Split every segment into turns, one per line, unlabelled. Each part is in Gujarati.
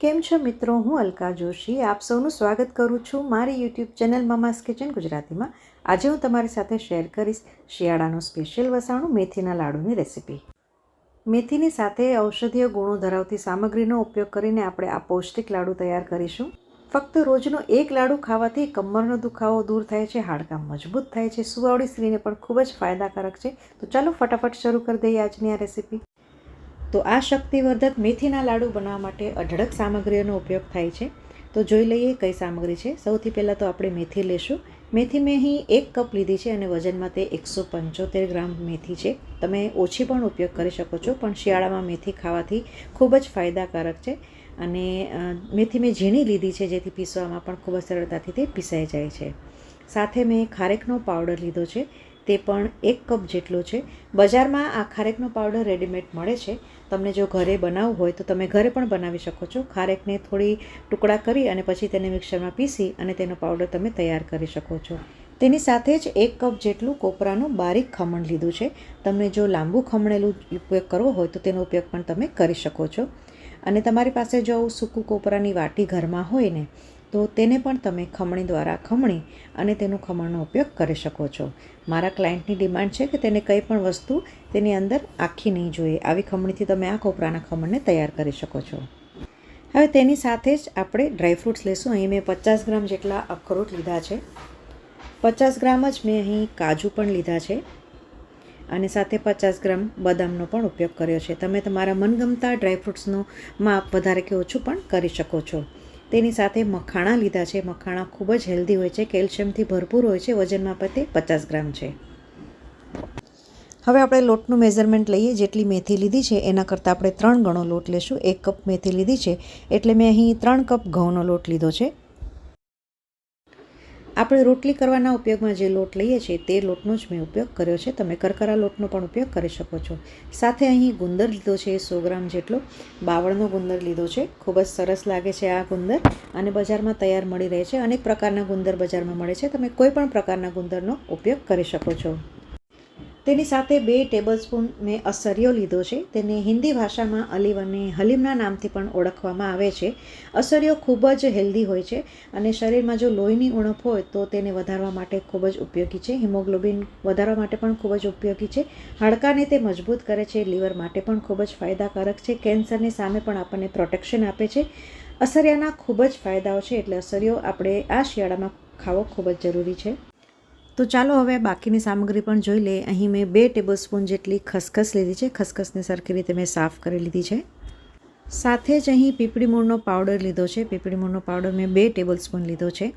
કેમ છો મિત્રો? હું અલકા જોશી. આપ સૌનું સ્વાગત કરું છું મારી યુટ્યુબ ચેનલ મામાસ કિચન ગુજરાતીમાં. આજે હું તમારી સાથે શેર કરીશ શિયાળાનું સ્પેશિયલ વસાણું મેથીના લાડુની રેસિપી. મેથીની સાથે ઔષધીય ગુણો ધરાવતી સામગ્રીનો ઉપયોગ કરીને આપણે આ પૌષ્ટિક લાડુ તૈયાર કરીશું. ફક્ત રોજનો એક લાડુ ખાવાથી કમરનો દુખાવો દૂર થાય છે, હાડકાં મજબૂત થાય છે. સુવાવડી સ્ત્રીને પણ ખૂબ જ ફાયદાકારક છે. તો ચાલો ફટાફટ શરૂ કરી દઈએ આજની આ રેસીપી. તો આ શક્તિવર્ધક મેથીના લાડુ બનાવવા માટે અઢળક સામગ્રીઓનો ઉપયોગ થાય છે. તો જોઈ લઈએ કઈ સામગ્રી છે. સૌથી પહેલાં તો આપણે મેથી લેશું. મેથી મેં અહીં એક કપ લીધી છે અને વજનમાં તે એકસો પંચોતેર ગ્રામ મેથી છે. તમે ઓછી પણ ઉપયોગ કરી શકો છો, પણ શિયાળામાં મેથી ખાવાથી ખૂબ જ ફાયદાકારક છે. અને મેથી મેં ઝીણી લીધી છે, જેથી પીસવામાં પણ ખૂબ જ સરળતાથી તે પીસાઈ જાય છે. સાથે મેં ખારેકનો પાવડર લીધો છે. તે પણ એક કપ જેટલો છે. બજારમાં આ ખારેકનો પાવડર રેડીમેડ મળે છે. તમને જો ઘરે બનાવવું હોય તો તમે ઘરે પણ બનાવી શકો છો. ખારેકને થોડી ટુકડા કરી અને પછી તેને મિક્સરમાં પીસી અને તેનો પાવડર તમે તૈયાર કરી શકો છો. તેની સાથે જ એક કપ જેટલું કોપરાનું બારીક ખમણ લીધું છે. તમને જો લાંબુ ખમણેલું ઉપયોગ કરવો હોય તો તેનો ઉપયોગ પણ તમે કરી શકો છો. અને તમારી પાસે જો સૂકું કોપરાની વાટી ઘરમાં હોય ને તો તેને પણ તમે ખમણી દ્વારા ખમણી અને તેનું ખમણનો ઉપયોગ કરી શકો છો. મારા ક્લાયન્ટની ડિમાન્ડ છે કે તેને કંઈ પણ વસ્તુ તેની અંદર આખી નહીં જોઈએ. આવી ખમણીથી તમે આ કોપરાના ખમણને તૈયાર કરી શકો છો. હવે તેની સાથે જ આપણે ડ્રાયફ્રૂટ્સ લેશું. અહીં મેં પચાસ ગ્રામ જેટલા અખરોટ લીધા છે. પચાસ ગ્રામ જ મેં અહીં કાજુ પણ લીધા છે. અને સાથે પચાસ ગ્રામ બદામનો પણ ઉપયોગ કર્યો છે. તમે તમારા મનગમતા ડ્રાયફ્રૂટ્સનું માપ વધારે કે ઓછું પણ કરી શકો છો. તેની સાથે મખાણા લીધા છે. મખાણા ખૂબ જ હેલ્ધી હોય છે. કેલ્શિયમથી ભરપૂર હોય છે. વજનમાં પણ તે પચાસ ગ્રામ છે. હવે આપણે લોટનું મેઝરમેન્ટ લઈએ. જેટલી મેથી લીધી છે, એના કરતાં આપણે ત્રણ ગણો લોટ લેશું. એક કપ મેથી લીધી છે. એટલે મેં અહીં ત્રણ કપ ઘઉંનો લોટ લીધો છે. આપણે રોટલી કરવાના ઉપયોગમાં જે લોટ લઈએ છીએ તે લોટનો જ મેં ઉપયોગ કર્યો છે. તમે કરકરા લોટનો પણ ઉપયોગ કરી શકો છો. સાથે અહીં ગુંદર લીધો છે, સો ગ્રામ જેટલો. બાવળનો ગુંદર લીધો છે. ખૂબ જ સરસ લાગે છે આ ગુંદર અને બજારમાં તૈયાર મળી રહે છે. અનેક પ્રકારના ગુંદર બજારમાં મળે છે. તમે કોઈ પણ પ્રકારના ગુંદરનો ઉપયોગ કરી શકો છો. તેની સાથે બે ટેબલ સ્પૂન મેં અસરિયો લીધો છે. તેને હિન્દી ભાષામાં અલીવ અને હલીમના નામથી પણ ઓળખવામાં આવે છે. અસરિયો ખૂબ જ હેલ્ધી હોય છે અને શરીરમાં જો લોહીની ઉણપ હોય તો તેને વધારવા માટે ખૂબ જ ઉપયોગી છે. હિમોગ્લોબિન વધારવા માટે પણ ખૂબ જ ઉપયોગી છે. હાડકાને તે મજબૂત કરે છે. લીવર માટે પણ ખૂબ જ ફાયદાકારક છે. કેન્સરની સામે પણ આપણને પ્રોટેક્શન આપે છે. અસરિયાના ખૂબ જ ફાયદાઓ છે એટલે અસરિયો આપણે આ શિયાળામાં ખાવો ખૂબ જ જરૂરી છે. તો ચાલો હવે બાકીની સામગ્રી પણ જોઈ લઈએ. અહીં મેં બે ટેબલ સ્પૂન જેટલી ખસખસ લીધી છે. ખસખસને સરખી રીતે મેં સાફ કરી લીધી છે. સાથે જ અહીં પીપળી મૂળનો પાવડર લીધો છે. પીપળી મૂળનો પાવડર મેં બે ટેબલ સ્પૂન લીધો છે.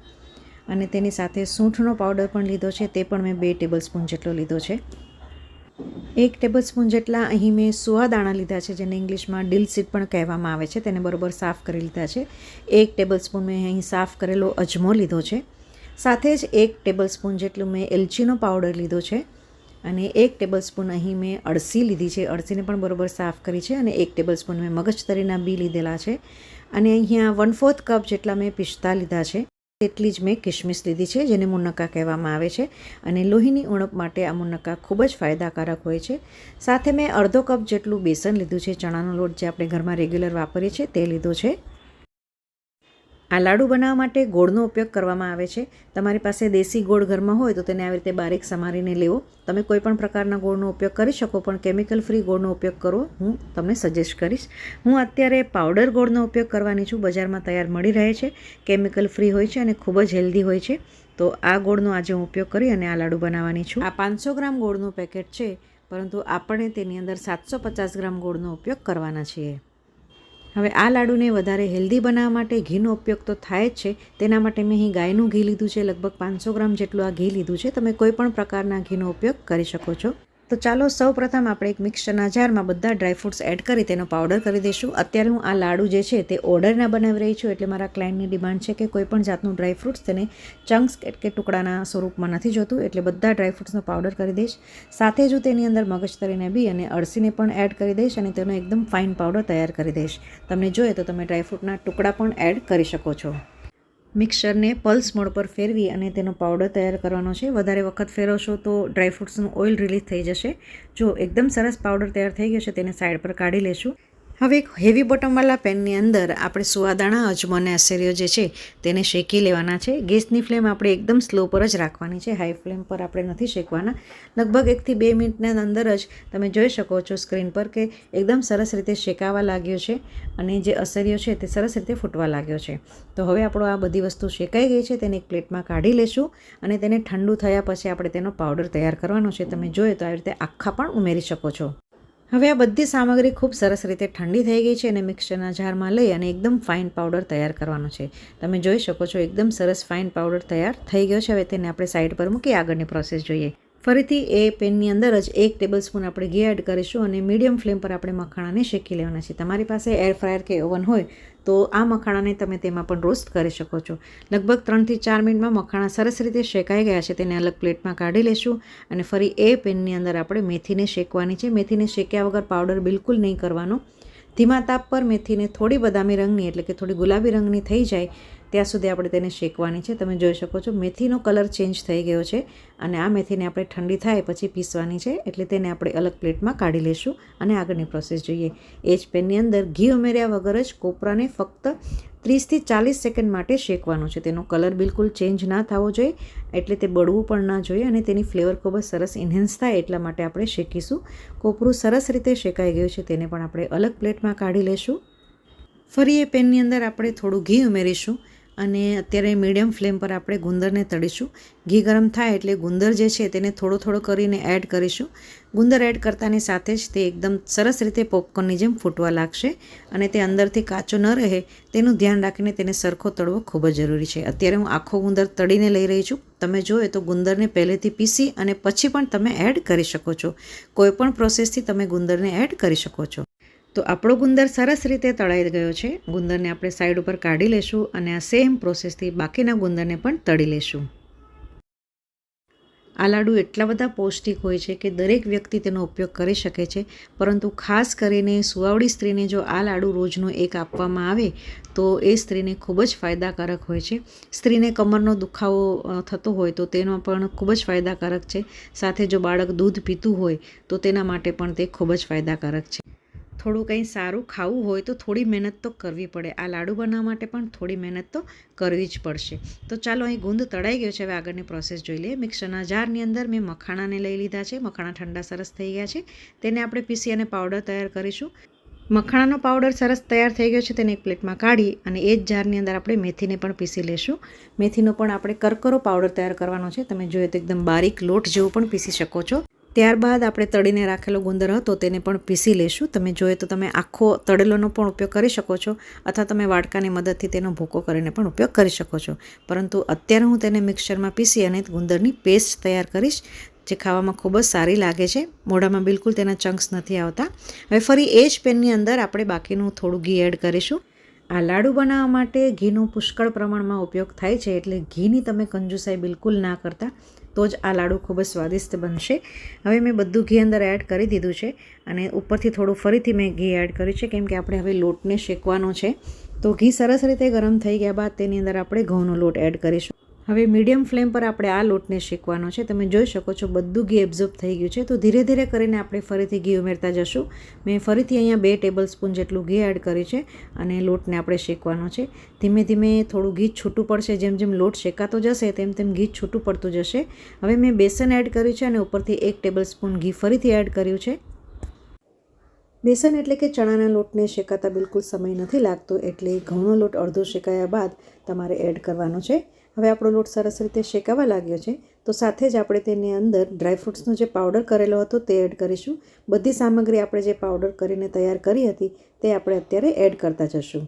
અને તેની સાથે સૂંઠનો પાવડર પણ લીધો છે. તે પણ મેં બે ટેબલ સ્પૂન જેટલો લીધો છે. એક ટેબલ સ્પૂન જેટલા અહીં મેં સુવા દાણા લીધા છે, જેને ઇંગ્લિશમાં ડીલ સીડ પણ કહેવામાં આવે છે. તેને બરોબર સાફ કરી લીધા છે. એક ટેબલ સ્પૂન મેં અહીં સાફ કરેલો અજમો લીધો છે. સાથે જ એક ટેબલ સ્પૂન જેટલું મેં એલચીનો પાવડર લીધો છે અને એક ટેબલ સ્પૂન અહીં મેં અળસી લીધી છે. અળસીને પણ બરોબર સાફ કરી છે અને એક ટેબલ સ્પૂન મેં મગજતરીના બી લીધેલા છે. અને અહીંયા વન ફોર્થ કપ જેટલા મેં પિસ્તા લીધા છે. તેટલી જ મેં કિશમિશ લીધી છે, જેને મુનક્કા કહેવામાં આવે છે. અને લોહીની ઉણપ માટે આ મુનક્કા ખૂબ જ ફાયદાકારક હોય છે. સાથે મેં અડધો કપ જેટલું બેસન લીધું છે. ચણાનો લોટ જે આપણે ઘરમાં રેગ્યુલર વાપરીએ છીએ તે લીધો છે. આ લાડુ બનાવવા માટે ગોળનો ઉપયોગ કરવામાં આવે છે. તમારી પાસે દેશી ગોળ ઘરમાં હોય તો તેને આવી રીતે બારીક સમારીને લેવો. તમે કોઈ પણ પ્રકારના ગોળનો ઉપયોગ કરી શકો, પણ કેમિકલ ફ્રી ગોળનો ઉપયોગ કરો હું તમને સજેસ્ટ કરીશ. હું અત્યારે પાવડર ગોળનો ઉપયોગ કરવાની છું. બજારમાં તૈયાર મળી રહે છે. કેમિકલ ફ્રી હોય છે અને ખૂબ જ હેલ્ધી હોય છે. તો આ ગોળનો આજે હું ઉપયોગ કરી અને આ લાડુ બનાવવાની છું. આ પાંચસો ગ્રામ ગોળનું પેકેટ છે, પરંતુ આપણે તેની અંદર સાતસો પચાસ ગ્રામ ગોળનો ઉપયોગ કરવાના છીએ. હવે આ લાડુને વધારે હેલ્ધી બનાવવા માટે ઘીનો ઉપયોગ તો થાય જ છે. તેના માટે મેં અહીં ગાયનું ઘી લીધું છે, લગભગ પાંચસો ગ્રામ જેટલું આ ઘી લીધું છે. તમે કોઈ પણ પ્રકારના ઘીનો ઉપયોગ કરી શકો છો. તો ચાલો સૌ પ્રથમ આપણે એક મિક્સરના જારમાં બધા ડ્રાયફ્રૂટ્સ એડ કરી તેનો પાવડર કરી દઈશું. અત્યારે હું આ લાડુ જે છે તે ઓર્ડરના બનાવી રહી છું એટલે મારા ક્લાયન્ટની ડિમાન્ડ છે કે કોઈપણ જાતનું ડ્રાયફ્રૂટ્સ તેને ચંક્સ કે ટુકડાના સ્વરૂપમાં નથી જોતું એટલે બધા ડ્રાયફ્રૂટ્સનો પાવડર કરી દઈશ. સાથે જ તેની અંદર મગજતરીને બી અને અળસીને પણ એડ કરી દઈશ અને તેનો એકદમ ફાઇન પાવડર તૈયાર કરી દઈશ. તમને જોઈએ તો તમે ડ્રાયફ્રૂટના ટુકડા પણ એડ કરી શકો છો. મિક્સરને પલ્સ મોડ પર ફેરવી અને તેનો પાવડર તૈયાર કરવાનો છે. વધારે વખત ફેરવશો તો ડ્રાયફ્રૂટ્સનું ઓઇલ રિલીઝ થઈ જશે. જો એકદમ સરસ પાવડર તૈયાર થઈ ગયો છે, તેને સાઈડ પર કાઢી લેશું. હવે એક હેવી બોટમવાળા પેનની અંદર આપણે સુવાદાણા, અજમો અને અસેરીઓ જે છે તેને શેકી લેવાના છે. ગેસની ફ્લેમ આપણે એકદમ સ્લો પર જ રાખવાની છે. હાઈ ફ્લેમ પર આપણે નથી શેકવાના. લગભગ એકથી બે મિનિટના અંદર જ તમે જોઈ શકો છો સ્ક્રીન પર કે એકદમ સરસ રીતે શેકાવા લાગ્યો છે અને જે અસરીઓ છે તે સરસ રીતે ફૂટવા લાગ્યો છે. તો હવે આપણો આ બધી વસ્તુ શેકાઈ ગઈ છે તેને એક પ્લેટમાં કાઢી લેશું અને તેને ઠંડુ થયા પછી આપણે તેનો પાવડર તૈયાર કરવાનો છે. તમે જોઈએ તો આવી રીતે આખા પણ ઉમેરી શકો છો. હવે આ બધી સામગ્રી ખૂબ સરસ રીતે ઠંડી થઈ ગઈ છે અને મિક્સરના જારમાં લઈ અને એકદમ ફાઇન પાવડર તૈયાર કરવાનો છે. તમે જોઈ શકો છો, એકદમ સરસ ફાઇન પાવડર તૈયાર થઈ ગયો છે. હવે તેને આપણે સાઈડ પર મૂકી આગળની પ્રોસેસ જોઈએ. ફરીથી એ પેનની અંદર જ એક ટેબલ સ્પૂન આપણે ઘી એડ કરીશું અને મીડિયમ ફ્લેમ પર આપણે મખાણાને શેકી લેવાના છે. તમારી પાસે એર ફ્રાયર કે ઓવન હોય તો આ મખાણાને તમે તેમાં પણ રોસ્ટ કરી શકો છો. લગભગ ત્રણથી ચાર મિનિટમાં મખાણા સરસ રીતે શેકાઈ ગયા છે તેને અલગ પ્લેટમાં કાઢી લેશું અને ફરી એ પેનની અંદર આપણે મેથીને શેકવાની છે. મેથીને શેક્યા વગર પાવડર બિલકુલ નહીં કરવાનો. ધીમા તાપ પર મેથીને થોડી બદામી રંગની એટલે કે થોડી ગુલાબી રંગની થઈ જાય ત્યાં સુધી આપણે તેને શેકવાની છે. તમે જોઈ શકો છો, મેથીનો કલર ચેન્જ થઈ ગયો છે અને આ મેથીને આપણે ઠંડી થાય પછી પીસવાની છે, એટલે તેને આપણે અલગ પ્લેટમાં કાઢી લેશું અને આગળની પ્રોસેસ જોઈએ. એ જ પેનની અંદર ઘી ઉમેર્યા વગર જ કોપરાને ફક્ત ત્રીસથી ચાલીસ સેકન્ડ માટે શેકવાનું છે. તેનો કલર બિલકુલ ચેન્જ ના થવો જોઈએ, એટલે તે બળવું પણ ના જોઈએ અને તેની ફ્લેવર ખૂબ જ સરસ ઇન્હેન્સ થાય એટલા માટે આપણે શેકીશું. કોપરું સરસ રીતે શેકાઈ ગયું છે, તેને પણ આપણે અલગ પ્લેટમાં કાઢી લેશું. ફરી એ પેનની અંદર આપણે થોડું ઘી ઉમેરીશું. અને અત્યારે મીડિયમ ફ્લેમ પર આપણે ગુંદરને તળીશું. ઘી ગરમ થાય એટલે ગુંદર જે છે તેને થોડો થોડો કરીને એડ કરીશું. ગુંદર એડ કરતાની સાથે જ તે એકદમ સરસ રીતે પોપકોર્નની જેમ ફૂટવા લાગશે અને તે અંદરથી કાચો ન રહે. તેનું ધ્યાન રાખીને તેને સરખો તળવો ખૂબ જ જરૂરી છે. અત્યારે હું આખો ગુંદર તળીને લઈ રહી છું. તમે જોઈએ તો ગુંદરને પહેલેથી પીસી અને પછી પણ તમે એડ કરી શકો છો. કોઈપણ પ્રોસેસથી તમે ગુંદરને એડ કરી શકો છો. તો આપણો ગુંદર સરસ રીતે તળાઈ ગયો છે. ગુંદરને આપણે સાઈડ ઉપર કાઢી લેશું અને આ સેમ પ્રોસેસથી બાકીના ગુંદરને પણ તળી લેશું. આ લાડુ એટલા બધા પૌષ્ટિક હોય છે કે દરેક વ્યક્તિ તેનો ઉપયોગ કરી શકે છે. પરંતુ ખાસ કરીને સુવાવડી સ્ત્રીને જો આ લાડુ રોજનો એક આપવામાં આવે, તો એ સ્ત્રીને ખૂબ જ ફાયદાકારક હોય છે. સ્ત્રીને કમરનો દુખાવો થતો હોય તો તેનો પણ ખૂબ જ ફાયદાકારક છે. સાથે જો બાળક દૂધ પીતું હોય, તો તેના માટે પણ તે ખૂબ જ ફાયદાકારક છે. થોડું કંઈ સારું ખાવું હોય તો થોડી મહેનત તો કરવી પડે. આ લાડુ બનાવવા માટે પણ થોડી મહેનત તો કરવી જ પડશે. તો ચાલો અહીં ગુંદ તળાઈ ગયો છે. હવે આગળની પ્રોસેસ જોઈ લઈએ. મિક્સરના જારની અંદર મેં મખાણાને લઈ લીધા છે. મખાણા ઠંડા સરસ થઈ ગયા છે. તેને આપણે પીસી અને પાવડર તૈયાર કરીશું. મખાણાનો પાવડર સરસ તૈયાર થઈ ગયો છે. તેને એક પ્લેટમાં કાઢી અને એ જ જારની અંદર આપણે મેથીને પણ પીસી લેશું. મેથીનો પણ આપણે કરકરો પાવડર તૈયાર કરવાનો છે. તમે જોઈએ તો એકદમ બારીક લોટ જેવો પણ પીસી શકો છો. ત્યારબાદ આપણે તળીને રાખેલો ગુંદર હતો તેને પણ પીસી લેશું. તમે જોઈએ તો તમે આખો તળેલોનો પણ ઉપયોગ કરી શકો છો, અથવા તમે વાડકાની મદદથી તેનો ભૂકો કરીને પણ ઉપયોગ કરી શકો છો. પરંતુ અત્યારે હું તેને મિક્સરમાં પીસી અને ગુંદરની પેસ્ટ તૈયાર કરીશ, જે ખાવામાં ખૂબ જ સારી લાગે છે. મોઢામાં બિલકુલ તેના ચંક્સ નથી આવતા. હવે ફરી એ જ પેનની અંદર આપણે બાકીનું થોડું ઘી એડ કરીશું. આ લાડુ બનાવવા માટે ઘીનો પુષ્કળ પ્રમાણમાં ઉપયોગ થાય છે, એટલે ઘીની તમે કંજુસાઈ બિલકુલ ના કરતા. તો જ આ લાડુ ખૂબ જ સ્વાદિષ્ટ બનશે. હવે મેં બધું ઘી અંદર એડ કરી દીધું છે અને ઉપરથી થોડું ફરીથી મેં ઘી એડ કર્યું છે કેમ કે આપણે હવે લોટને શેકવાનો છે. તો ઘી સરસ રીતે ગરમ થઈ ગયા બાદ તેની અંદર આપણે ઘઉંનો લોટ એડ કરીશું. હવે મીડિયમ ફ્લેમ પર આપણે આ લોટને શેકવાનો છે. તમે જોઈ શકો છો બધું ઘી એબ્ઝોર્બ થઈ ગયું છે. તો ધીરે ધીરે કરીને આપણે ફરીથી ઘી ઉમેરતા જશું. મેં ફરીથી અહીંયા બે ટેબલ સ્પૂન જેટલું ઘી એડ કર્યું છે અને લોટને આપણે શેકવાનો છે. ધીમે ધીમે થોડું ઘી છૂટું પડશે. જેમ જેમ લોટ શેકાતો જશે, તેમ તેમ ઘી છૂટું પડતું જશે. હવે મેં બેસન એડ કર્યું છે અને ઉપરથી એક ટેબલ સ્પૂન ઘી ફરીથી એડ કર્યું છે. બેસન એટલે કે ચણાના લોટને શેકાતા બિલકુલ સમય નથી લાગતો. એટલે ઘઉંનો લોટ અડધો શેકાયા બાદ તમારે એડ કરવાનો છે. હવે આપણો લોટ સરસ રીતે શેકાવા લાગ્યો છે, તો સાથે જ આપણે તેની અંદર ડ્રાયફ્રૂટ્સનો જે પાવડર કરેલો હતો તે એડ કરીશું. બધી સામગ્રી આપણે જે પાવડર કરીને તૈયાર કરી હતી, તે આપણે અત્યારે એડ કરતા જશું.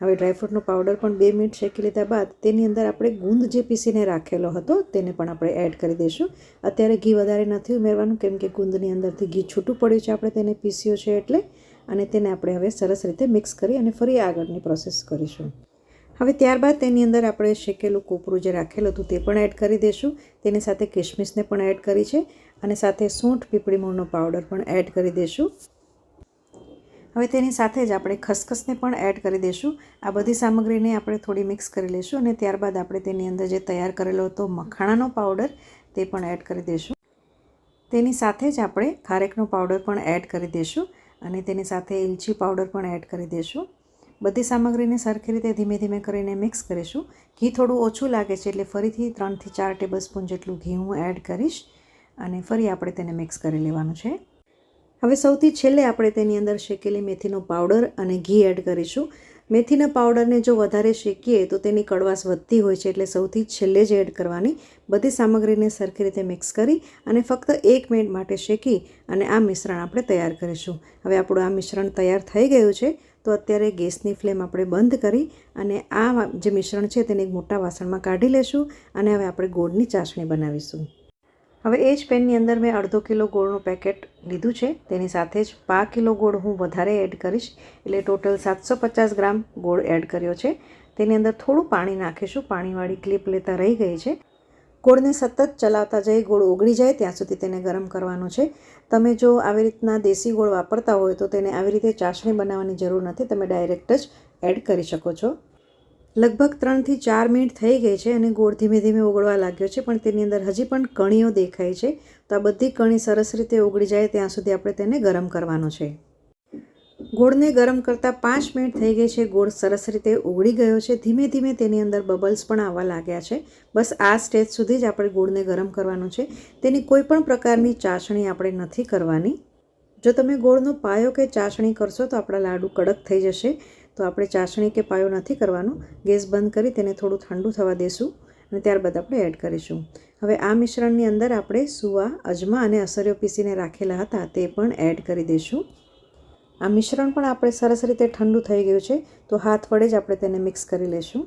હવે ડ્રાયફ્રૂટનો પાવડર પણ બે મિનિટ શેકી લીધા બાદ, તેની અંદર આપણે ગુંદ જે પીસીને રાખેલો હતો, તેને પણ આપણે એડ કરી દઈશું. અત્યારે ઘી વધારે નથી ઉમેરવાનું, કેમ કે ગુંદની અંદરથી ઘી છૂટું પડ્યું છે, આપણે તેને પીસ્યો છે એટલે. અને તેને આપણે હવે સરસ રીતે મિક્સ કરી અને ફરી આગળની પ્રોસેસ કરીશું. હવે ત્યારબાદ તેની અંદર આપણે શેકેલું કોપરું જે રાખેલું હતું તે પણ એડ કરી દઈશું તેની સાથે કિશમિશને પણ એડ કરી છે અને સાથે સૂંઠ પીપળી મૂળનો પાવડર પણ એડ કરી દઈશું હવે તેની સાથે જ આપણે ખસખસને પણ એડ કરી દઈશું આ બધી સામગ્રીને આપણે થોડી મિક્સ કરી લઈશું અને ત્યારબાદ આપણે તેની અંદર જે તૈયાર કરેલો હતો મખાણાનો પાવડર તે પણ એડ કરી દઈશું તેની સાથે જ આપણે ખારેકનો પાવડર પણ એડ કરી દઈશું અને તેની સાથે એલચી પાવડર પણ એડ કરી દઈશું બધી સામગ્રીને સરખી રીતે ધીમે ધીમે કરીને મિક્સ કરીશું. ઘી થોડું ઓછું લાગે છે એટલે ફરીથી ત્રણથી ચાર ટેબલ સ્પૂન જેટલું ઘી હું એડ કરીશ અને ફરી આપણે તેને મિક્સ કરી લેવાનું છે. હવે સૌથી છેલ્લે આપણે તેની અંદર શેકેલી મેથીનો પાવડર અને ઘી એડ કરીશું. મેથીના પાવડરને જો વધારે શેકીએ તો તેની કડવાશ વધતી હોય છે એટલે સૌથી છેલ્લે જ એડ કરવાની. બધી સામગ્રીને સરખી રીતે મિક્સ કરી અને ફક્ત એક મિનિટ માટે શેકી અને આ મિશ્રણ આપણે તૈયાર કરીશું. હવે આપણું આ મિશ્રણ તૈયાર થઈ ગયું છે. તો અત્યારે ગેસની ફ્લેમ આપણે બંધ કરી અને આ જે મિશ્રણ છે તેને એક મોટા વાસણમાં કાઢી લેશું અને હવે આપણે ગોળની ચાસણી બનાવીશું. હવે એ જ પેનની અંદર મેં અડધો કિલો ગોળનું પેકેટ લીધું છે. તેની સાથે જ પા કિલો ગોળ હું વધારે એડ કરીશ. એટલે ટોટલ સાતસો પચાસ ગ્રામ ગોળ એડ કર્યો છે. તેની અંદર થોડું પાણી નાખીશું. પાણીવાળી ક્લિપ લેતા રહી ગઈ છે. ગોળને સતત ચલાવતા જઈ ગોળ ઓગળી જાય ત્યાં સુધી તેને ગરમ કરવાનો છે. તમે જો આવી રીતના દેશી ગોળ વાપરતા હોય તો તેને આવી રીતે ચાસણી બનાવવાની જરૂર નથી. તમે ડાયરેક્ટ જ એડ કરી શકો છો. લગભગ ત્રણથી ચાર મિનિટ થઈ ગઈ છે અને ગોળ ધીમે ધીમે ઓગળવા લાગ્યો છે, પણ તેની અંદર હજી પણ કણીઓ દેખાય છે. તો આ બધી કણી સરસ રીતે ઓગળી જાય ત્યાં સુધી આપણે તેને ગરમ કરવાનો છે. ગોળને ગરમ કરતાં પાંચ મિનિટ થઈ ગઈ છે. ગોળ સરસ રીતે ઓગળી ગયો છે. ધીમે ધીમે તેની અંદર બબલ્સ પણ આવવા લાગ્યા છે. બસ આ સ્ટેજ સુધી જ આપણે ગોળને ગરમ કરવાનું છે. તેની કોઈ પણ પ્રકારની ચાસણી આપણે નથી કરવાની. જો તમે ગોળનો પાયો કે ચાસણી કરશો તો આપણા લાડુ કડક થઈ જશે. તો આપણે ચાસણી કે પાયો નથી કરવાનો. ગેસ બંધ કરી તેને થોડું ઠંડુ થવા દેશું અને ત્યારબાદ આપણે એડ કરીશું. હવે આ મિશ્રણની અંદર આપણે સુવા, અજમા અને અસર્યો પીસીને રાખેલા હતા તે પણ એડ કરી દઈશું આ મિશ્રણ પણ આપણે સરસ રીતે ઠંડુ થઈ ગયું છે, તો હાથ વડે જ આપણે તેને મિક્સ કરી લઈશું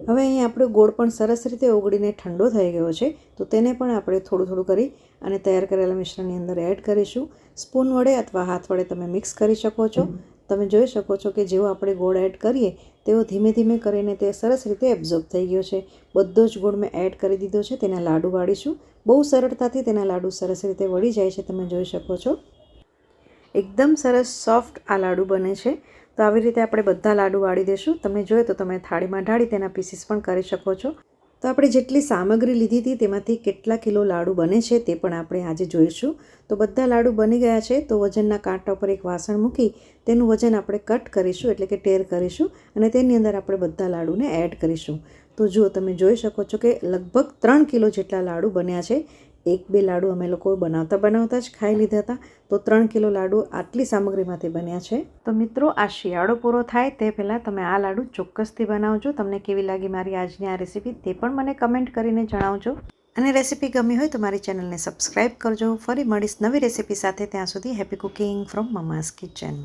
હવે અહીં આપણો ગોળ પણ સરસ રીતે ઓગળીને ઠંડો થઈ ગયો છે, તો તેને પણ આપણે થોડું થોડું કરી અને તૈયાર કરેલા મિશ્રણની અંદર એડ કરીશું. સ્પૂન વડે અથવા હાથ વડે તમે મિક્સ કરી શકો છો. તમે જોઈ શકો છો કે જેવો આપણે ગોળ એડ કરીએ, તેવો ધીમે ધીમે કરીને તે સરસ રીતે એબ્ઝોર્બ થઈ ગયો છે. બધો જ ગોળ મેં એડ કરી દીધો છે, તેના લાડુ વાળીશું. બહુ સરળતાથી તેના લાડુ સરસ રીતે વળી જાય છે, તમે જોઈ શકો છો. એકદમ સરસ સોફ્ટ આ લાડુ બને છે. તો આવી રીતે આપણે બધા લાડુ વાળી દઈશું તમે જોઈએ તો તમે થાળીમાં ઢાળી તેના પીસીસ પણ કરી શકો છો. તો આપણે જેટલી સામગ્રી લીધી હતી તેમાંથી કેટલા કિલો લાડુ બને છે તે પણ આપણે આજે જોઈશું. તો બધા લાડુ બની ગયા છે. તો વજનના કાંટા ઉપર એક વાસણ મૂકી તેનું વજન આપણે કટ કરીશું, એટલે કે ટેર કરીશું અને તેની અંદર આપણે બધા લાડુને એડ કરીશું. તો જુઓ, તમે જોઈ શકો છો કે લગભગ ત્રણ કિલો જેટલા લાડુ બન્યા છે. એક બે લાડુ અમે લોકો બનાવતા બનાવતા જ ખાઈ લીધા હતા. તો ત્રણ કિલો લાડુ આટલી સામગ્રીમાંથી બન્યા છે. તો મિત્રો આ શિયાળો પૂરો થાય તે પહેલાં તમે આ લાડુ ચોક્કસથી બનાવજો. તમને કેવી લાગી મારી આજની આ રેસીપી તે પણ મને કમેન્ટ કરીને જણાવજો. અને રેસીપી ગમી હોય તો મારી ચેનલને સબસ્ક્રાઈબ કરજો. ફરી મળીશ નવી રેસીપી સાથે ત્યાં સુધી happy cooking from mama's kitchen.